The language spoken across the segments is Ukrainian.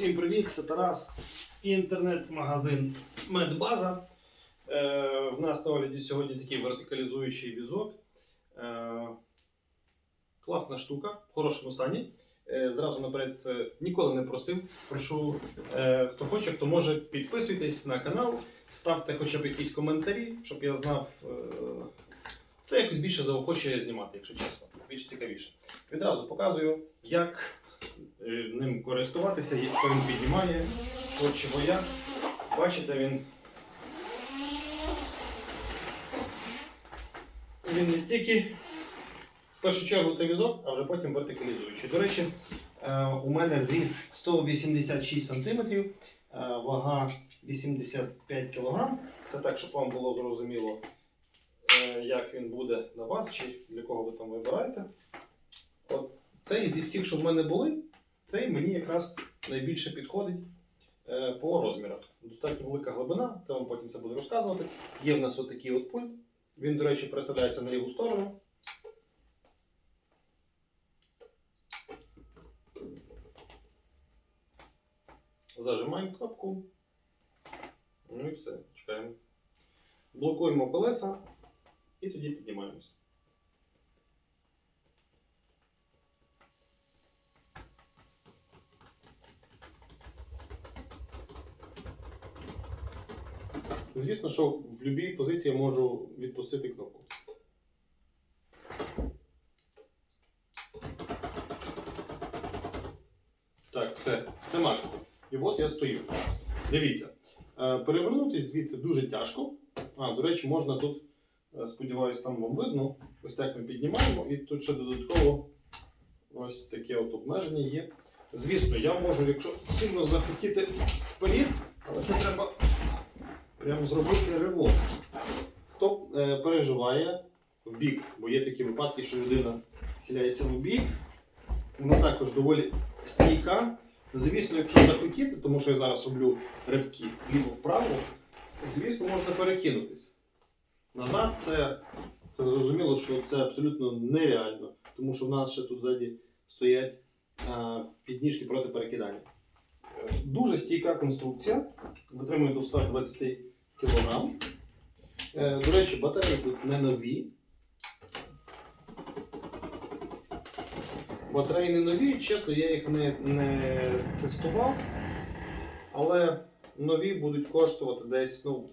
Всім привіт, це Тарас. Інтернет-магазин Медбаза. Е, в нас на огляді сьогодні такий вертикалізуючий візок. Е, класна штука, в хорошому стані. Е, зразу наперед е, ніколи не просив. Прошу, е, хто хоче, хто може, підписуйтесь на канал, ставте хоча б якісь коментарі, щоб я знав. Е, це якось більше заохочує знімати, якщо чесно. Більш цікавіше. Відразу показую, як ним користуватися, що він піднімає, що чого. Бачите, він. Він не тільки в першу чергу це візок, а вже потім вертикалізуючий. До речі, е, у мене зріст 186 см, е, вага 85 кг. Це так, щоб вам було зрозуміло, е, як він буде на вас, чи для кого ви там вибираєте. Цей зі всіх, що в мене були, цей мені якраз найбільше підходить е, по розмірах. Достатньо велика глибина, це вам потім це буду розказувати. Є в нас отакий от пульт. Він, до речі, переставляється на ліву сторону. Зажимаємо кнопку. Ну і все, чекаємо. Блокуємо колеса і тоді піднімаємося. Звісно, що в будь-якій позиції я можу відпустити кнопку. Так, все, це максимум. І от я стою. Дивіться, е, перевернутися звідси дуже тяжко. А, до речі, можна тут, е, сподіваюсь, там вам видно. Ось так ми піднімаємо, і тут ще додатково ось таке от обмеження є. Звісно, я можу, якщо сильно захотіти вперед, але це треба прямо зробити ривок. Хто е, переживає в бік, бо є такі випадки, що людина хиляється в бік, вона також доволі стійка. Звісно, якщо захотіти, тому що я зараз роблю ривки вліво-вправо, звісно, можна перекинутись. Назад це, це зрозуміло, що це абсолютно нереально, тому що в нас ще тут ззаді стоять а, підніжки проти перекидання. Е, Дуже стійка конструкція, витримує до 120 кг. Е, До речі, батареї тут не нові. Батареї не нові, чесно, я їх не, не тестував, але нові будуть коштувати десь, ну,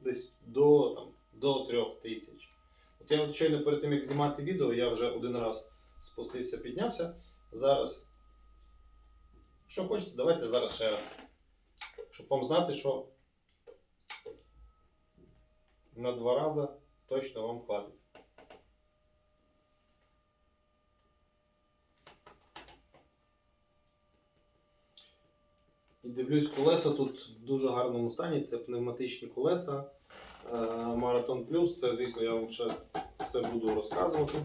десь до, там, до 3 тисяч. От я от щойно перед тим, як знімати відео, я вже один раз спустився, піднявся. Зараз. Що хочете, давайте зараз ще раз. Щоб вам знати, що на два рази точно вам хватить. І дивлюсь, колеса тут в дуже гарному стані. Це пневматичні колеса. Маратон плюс, Це, звісно, я вам ще все буду розказувати.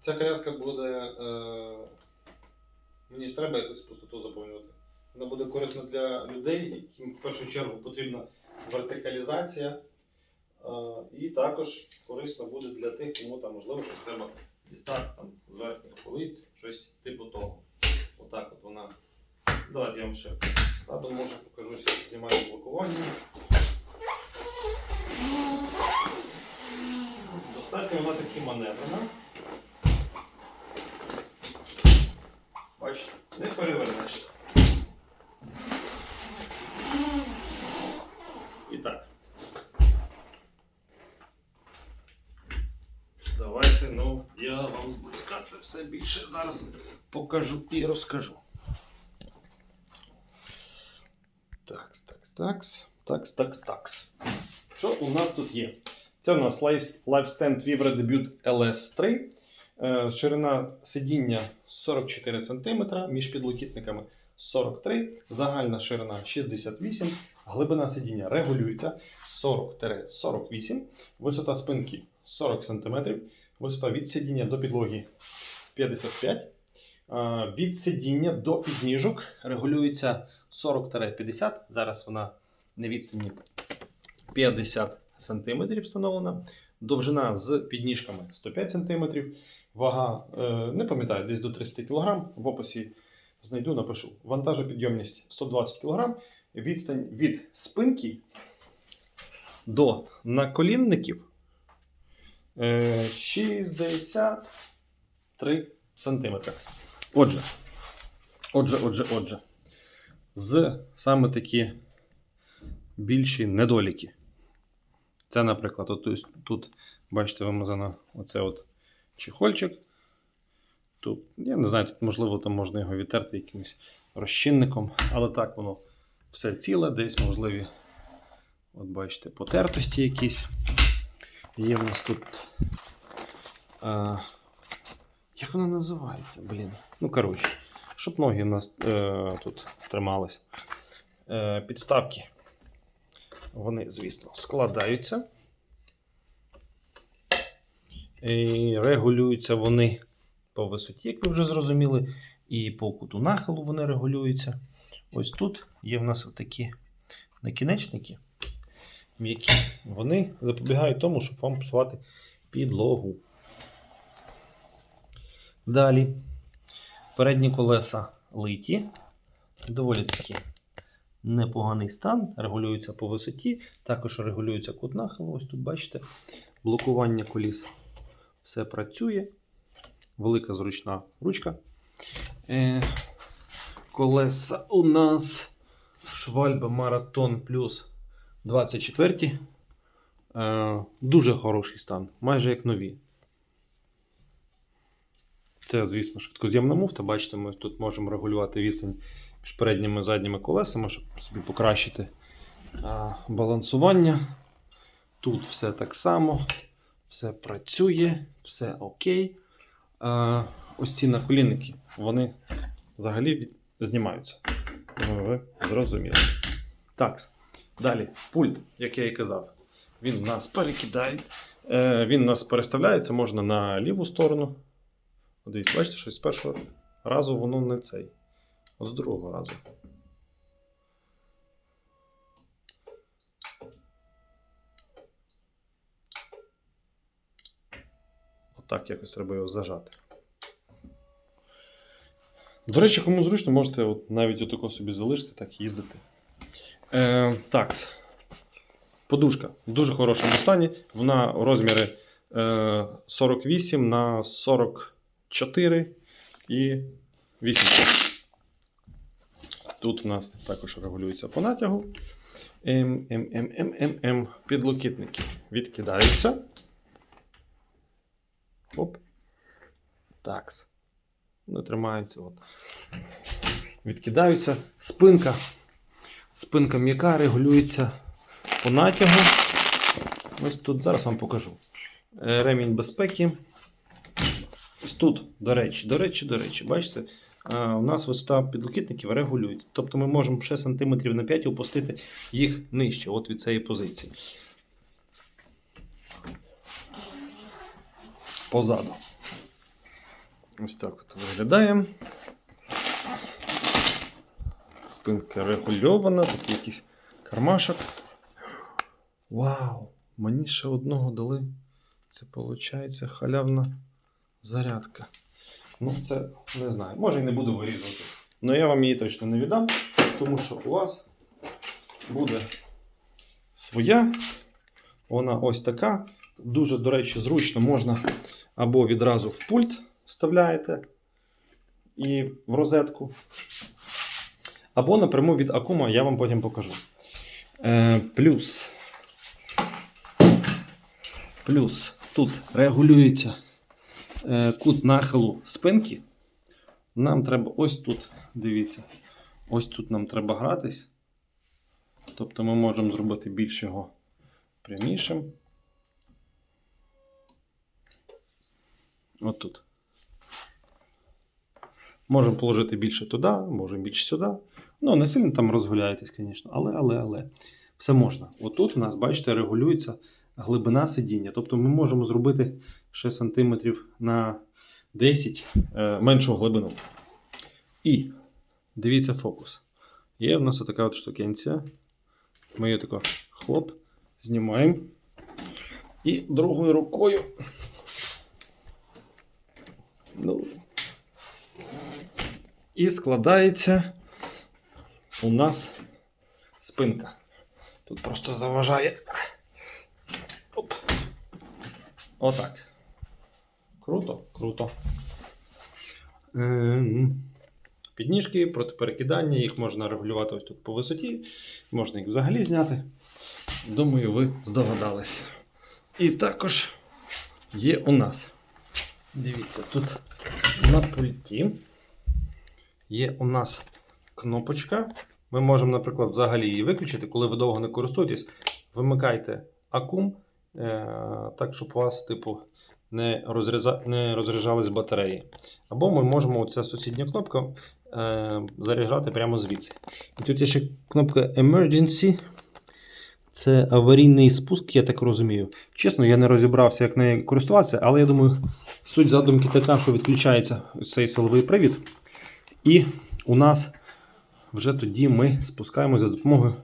Ця коляска буде. Е, мені ж треба якусь пустоту заповнювати. Вона буде корисна для людей, яким в першу чергу потрібна вертикалізація. Е, і також корисно буде для тих, кому там можливо щось треба дістати там, з верхніх полиць, щось типу того. Отак от вона. Давайте я вам ще ззаду може покажу, знімаю блокування. Достатньо вона таки маневрена. Бачите, не перевернешся. І так. Давайте, ну, я вам зблизька це все більше зараз покажу і розкажу. Такс, такс, такс, такс, такс, такс. Що у нас тут є? Це у нас LifeStand Vibra Debut LS3. Е, Ширина сидіння 44 см, між підлокітниками 43 загальна ширина 68 глибина сидіння регулюється 40-48, висота спинки 40 см, висота від сидіння до підлоги 55. Від сидіння до підніжок регулюється 40-50. Зараз вона на відстані 50 см встановлена. Довжина з підніжками 105 см. Вага, е, не пам'ятаю, десь до 30 кг. В описі знайду, напишу. Вантажопідйомність 120 кг. Відстань від спинки до наколінників 63 см. Отже, отже, отже, отже. З саме такі більші недоліки. Це, наприклад, от, ось тут, бачите, вимазано оце от чехольчик. Тут, я не знаю, тут, можливо, там можна його відтерти якимось розчинником, але так воно все ціле, десь можливі, от бачите, потертості якісь. Є в нас тут. А, як вона називається? Блін. Ну, коротше, щоб ноги у нас е, тут тримались. Е, підставки. Вони, звісно, складаються. І регулюються вони по висоті, як ви вже зрозуміли, і по куту нахилу вони регулюються. Ось тут є в нас такі накінечники, м'які. Вони запобігають тому, щоб вам псувати підлогу. Далі. Передні колеса литі. Доволі такі непоганий стан, регулюється по висоті, також регулюється кут нахилу. Ось тут бачите, блокування коліс. Все працює. Велика зручна ручка. Е, колеса у нас Швальба Маратон плюс 24. Е, дуже хороший стан, майже як нові. Це, звісно, швидкоз'ємна муфта. Бачите, ми тут можемо регулювати відстань між передніми і задніми колесами, щоб собі покращити а, балансування. Тут все так само, все працює, все окей. А, ось ці наколінники, вони взагалі знімаються. Ви зрозуміли. Так, далі пульт, як я і казав, він в нас перекидає. Е, він у нас переставляється, можна на ліву сторону. Дивіться, бачите, що з першого разу воно не цей. От з другого разу. Отак якось треба його зажати. До речі, кому зручно, можете от навіть отако собі залишити, так їздити. Е, так. Подушка в дуже хорошому стані. Вона розміри е, 48 на 44 і 8. Тут в нас також регулюється по натягу. М, М, М, М, М, М. Підлокітники відкидаються. Оп. Так. Вони тримаються. От. Відкидаються. Спинка. Спинка м'яка регулюється по натягу. Ось тут зараз вам покажу. Е, Ремінь безпеки. Ось тут, до речі, до речі, до речі, бачите, у нас висота підлокітників регулюється. Тобто ми можемо ще сантиметрів на 5 опустити їх нижче, от від цієї позиції. Позаду. Ось так от виглядає. Спинка регульована, тут якийсь кармашок. Вау! Мені ще одного дали. Це виходить халявна зарядка. Ну, це не знаю. Може і не буду вирізувати. Але я вам її точно не віддам, тому що у вас буде своя. Вона ось така. Дуже, до речі, зручно можна або відразу в пульт вставляєте і в розетку. Або напряму від Акума я вам потім покажу. Е, плюс. Плюс тут регулюється е, кут нахилу спинки. Нам треба ось тут, дивіться, ось тут нам треба гратись. Тобто ми можемо зробити більш його прямішим. От тут. Можемо положити більше туди, можемо більше сюди. Ну, не сильно там розгуляєтесь, звісно, але, але, але. Все можна. Отут в нас, бачите, регулюється глибина сидіння. Тобто ми можемо зробити ще сантиметрів на 10 е, меншу глибину. І дивіться фокус. Є в нас така от штукенція. Ми її тако хлоп, знімаємо. І другою рукою. Ну, і складається у нас спинка. Тут просто заважає. Оп. Отак. Круто, круто. Ем, Підніжки проти перекидання, їх можна регулювати ось тут по висоті, можна їх взагалі зняти. Думаю, ви здогадались. І також є у нас. Дивіться, тут на пульті є у нас кнопочка. Ми можемо, наприклад, взагалі її виключити, коли ви довго не користуєтесь. Вимикайте акум, е, так, щоб у вас, типу, не, розріза... не розряджались батареї. Або ми можемо оця сусідня кнопка е, заряджати прямо звідси. І тут є ще кнопка Emergency. Це аварійний спуск, я так розумію. Чесно, я не розібрався, як нею користуватися, але я думаю, суть задумки така, що відключається цей силовий привід. І у нас вже тоді ми спускаємося за допомогою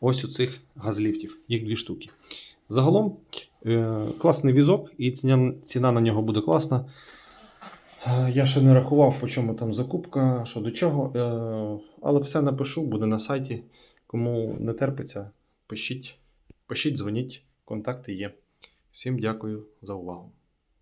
ось у цих газліфтів. Їх дві штуки. Загалом е, класний візок, і ціна, ціна на нього буде класна. Е, Я ще не рахував, по чому там закупка, що до чого. Е, але все напишу, буде на сайті. Кому не терпиться, пишіть, пишіть, дзвоніть, контакти є. Всім дякую за увагу.